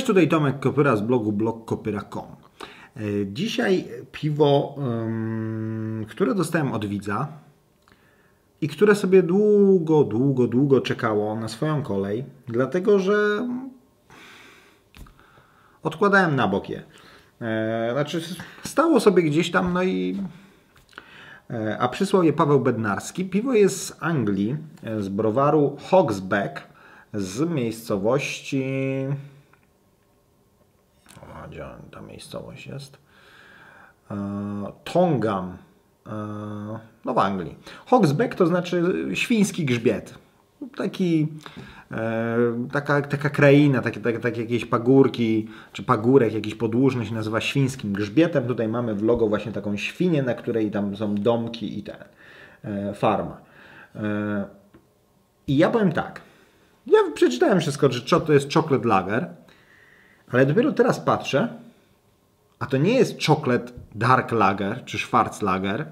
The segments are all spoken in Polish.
Cześć, tutaj Tomek Kopyra z blogu blogkopyra.com. E, Dzisiaj piwo, które dostałem od widza i które sobie długo, długo, długo czekało na swoją kolej, dlatego że odkładałem na bok je. E, Znaczy, stało sobie gdzieś tam, no i E, a przysłał je Paweł Bednarski. Piwo jest z Anglii, z browaru Hogsback z miejscowości. Gdzie ta miejscowość jest? E, Tongam, e, no w Anglii. Hogsback to znaczy świński grzbiet. Taki, e, taka, taka kraina, takie, takie, takie jakieś pagórki, czy pagórek jakiś podłużny się nazywa świńskim grzbietem. Tutaj mamy w logo właśnie taką świnię, na której tam są domki i ten, farma. I ja powiem tak, ja przeczytałem wszystko, że to jest chocolate lager, ale dopiero teraz patrzę, a to nie jest chocolate dark lager, czy schwarz lager,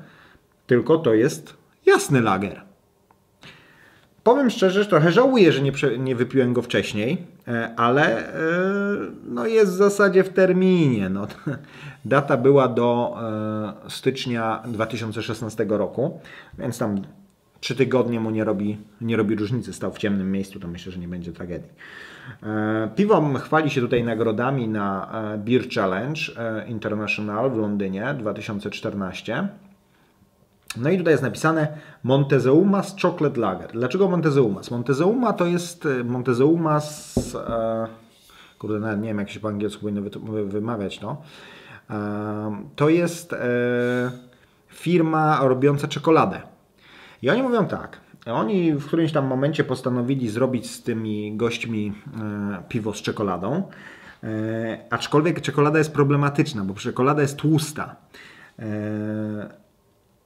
tylko to jest jasny lager. Powiem szczerze, że trochę żałuję, że nie, nie wypiłem go wcześniej, e, ale e, no jest w zasadzie w terminie. No. Data była do e, stycznia 2016 roku, więc tam trzy tygodnie mu nie robi, nie robi różnicy. Stał w ciemnym miejscu, to myślę, że nie będzie tragedii. Piwo chwali się tutaj nagrodami na Beer Challenge International w Londynie 2014. No i tutaj jest napisane Montezeumas Chocolate Lager. Dlaczego Montezeumas? Montezeuma to jest Montezeumas, e, kurde, nawet nie wiem jak się po angielsku powinno wy, wymawiać. E, to jest e, firma robiąca czekoladę. I oni mówią tak, oni w którymś tam momencie postanowili zrobić z tymi gośćmi e, piwo z czekoladą, e, aczkolwiek czekolada jest problematyczna, bo czekolada jest tłusta. E,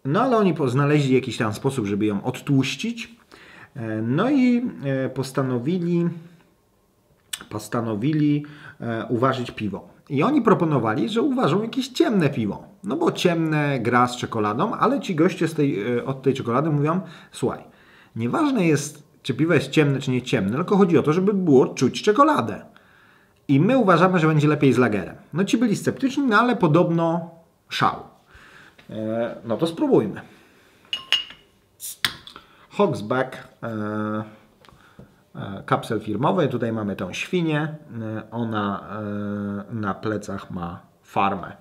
no ale oni znaleźli jakiś tam sposób, żeby ją odtłuścić. No i postanowili, postanowili uważać piwo. I oni proponowali, że uważą jakieś ciemne piwo. No bo ciemne gra z czekoladą, ale ci goście z tej, od tej czekolady mówią: Słuchaj, nieważne jest, czy piwo jest ciemne, czy nie ciemne, tylko chodzi o to, żeby było czuć czekoladę. I my uważamy, że będzie lepiej z lagerem. No ci byli sceptyczni, no ale podobno szał. No to spróbujmy. Hogsback e, e, kapsel firmowy. Tutaj mamy tą świnię. E, ona na plecach ma farmę.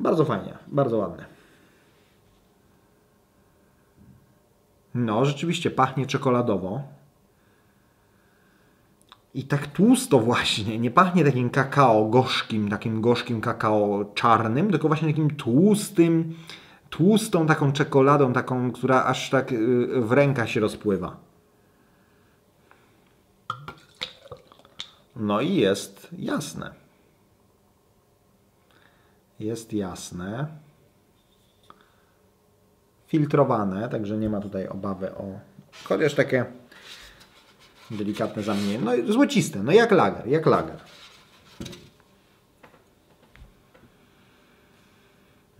Bardzo fajnie, bardzo ładne. No, rzeczywiście pachnie czekoladowo. I tak tłusto właśnie, nie pachnie takim kakao gorzkim, takim gorzkim kakao czarnym, tylko właśnie takim tłustym, tłustą taką czekoladą, taką, która aż tak y, w rękach się rozpływa. No i jest jasne. Jest jasne. Filtrowane, także nie ma tutaj obawy o... Chociaż takie delikatne zamienienie. No złociste, no jak lager, jak lager.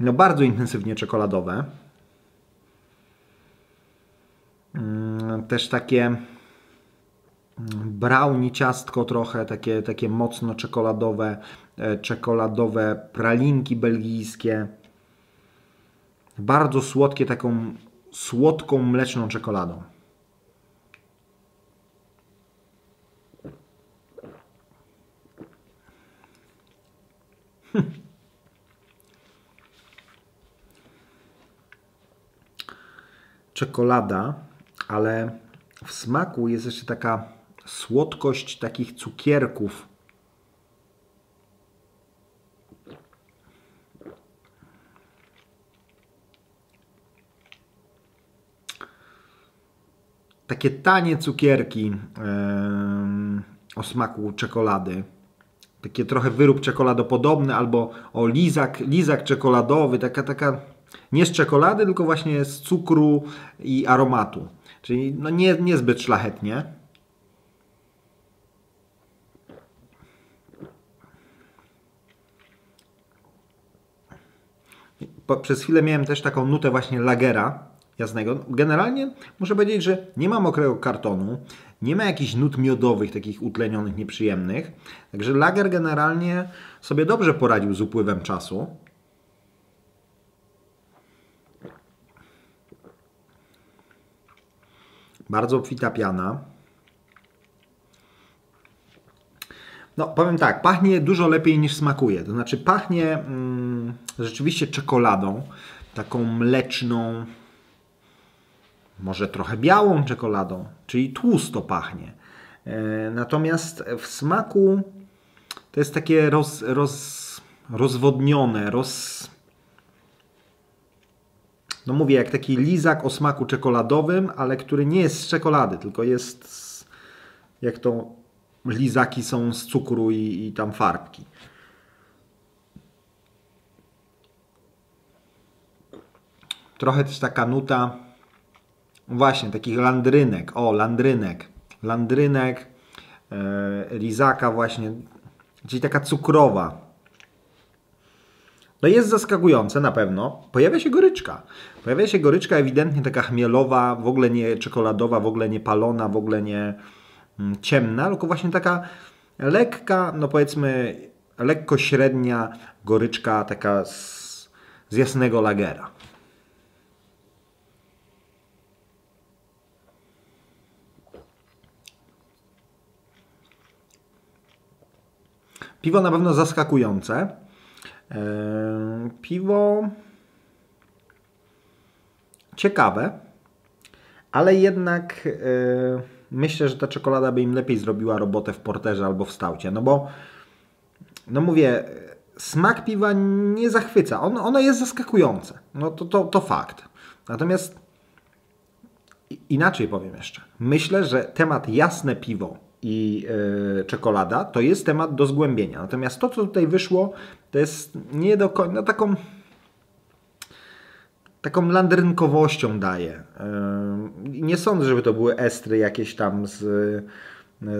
No bardzo intensywnie czekoladowe. Mm, też takie brownie ciastko trochę, takie, takie mocno czekoladowe, e, czekoladowe pralinki belgijskie. Bardzo słodkie, taką słodką, mleczną czekoladą. Czekolada, ale w smaku jest jeszcze taka słodkość takich cukierków. Takie tanie cukierki yy, o smaku czekolady takie trochę wyrób czekoladopodobny albo o lizak, lizak czekoladowy, taka, taka nie z czekolady, tylko właśnie z cukru i aromatu. Czyli no nie, niezbyt szlachetnie. Po, przez chwilę miałem też taką nutę właśnie lagera, jasnego. Generalnie muszę powiedzieć, że nie ma mokrego kartonu, nie ma jakichś nut miodowych, takich utlenionych, nieprzyjemnych. Także lager generalnie sobie dobrze poradził z upływem czasu. Bardzo obfita piana. No, powiem tak, pachnie dużo lepiej niż smakuje. To znaczy, pachnie mm, rzeczywiście czekoladą, taką mleczną, może trochę białą czekoladą, czyli tłusto pachnie. E, natomiast w smaku to jest takie roz, roz, rozwodnione, roz. No mówię, jak taki lizak o smaku czekoladowym, ale który nie jest z czekolady, tylko jest z, jak to lizaki są z cukru i, i tam farbki. Trochę też taka nuta Właśnie, takich landrynek. O, landrynek. Landrynek, e, lizaka właśnie, czyli taka cukrowa. No jest zaskakujące na pewno. Pojawia się goryczka. Pojawia się goryczka ewidentnie taka chmielowa, w ogóle nie czekoladowa, w ogóle nie palona, w ogóle nie mm, ciemna, tylko właśnie taka lekka, no powiedzmy lekko średnia goryczka taka z, z jasnego lagera. Piwo na pewno zaskakujące. Piwo ciekawe, ale jednak myślę, że ta czekolada by im lepiej zrobiła robotę w porterze albo w staucie. No bo, no mówię, smak piwa nie zachwyca. On, ono jest zaskakujące. No to, to, to fakt. Natomiast inaczej powiem jeszcze. Myślę, że temat jasne piwo i yy, czekolada, to jest temat do zgłębienia. Natomiast to, co tutaj wyszło, to jest nie do końca no, taką taką landrynkowością daje. Yy, nie sądzę, żeby to były estry jakieś tam z,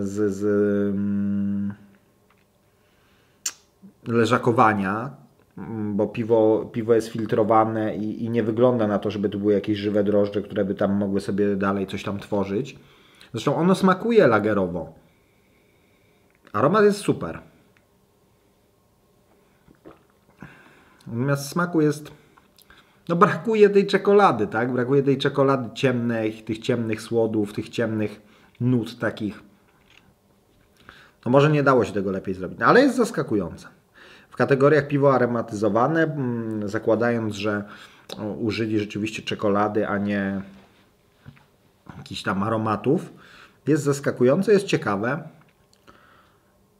z, z yy, leżakowania, bo piwo, piwo jest filtrowane i, i nie wygląda na to, żeby to były jakieś żywe drożdże, które by tam mogły sobie dalej coś tam tworzyć. Zresztą ono smakuje lagerowo. Aromat jest super. Natomiast smaku jest. No brakuje tej czekolady, tak? Brakuje tej czekolady ciemnej, tych ciemnych słodów, tych ciemnych nut takich. No może nie dało się tego lepiej zrobić, ale jest zaskakujące. W kategoriach piwo aromatyzowane, mm, zakładając, że użyli rzeczywiście czekolady, a nie jakichś tam aromatów, jest zaskakujące, jest ciekawe,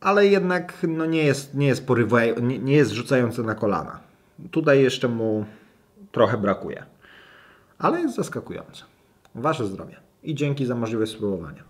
ale jednak no nie jest, nie jest, porywa, nie, nie jest rzucające na kolana. Tutaj jeszcze mu trochę brakuje, ale jest zaskakujące. Wasze zdrowie i dzięki za możliwość spróbowania.